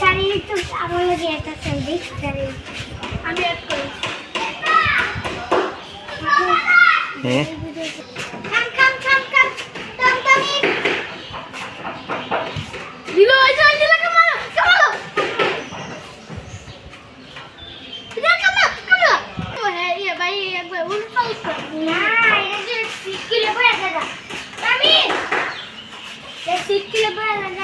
শারীরিক তো আমার লাগে একটা সেন্ডিক শারীরিক আমি এক করি হ্যাঁ Nah, ini sih kilo berapa? Kami, sih kilo berapa?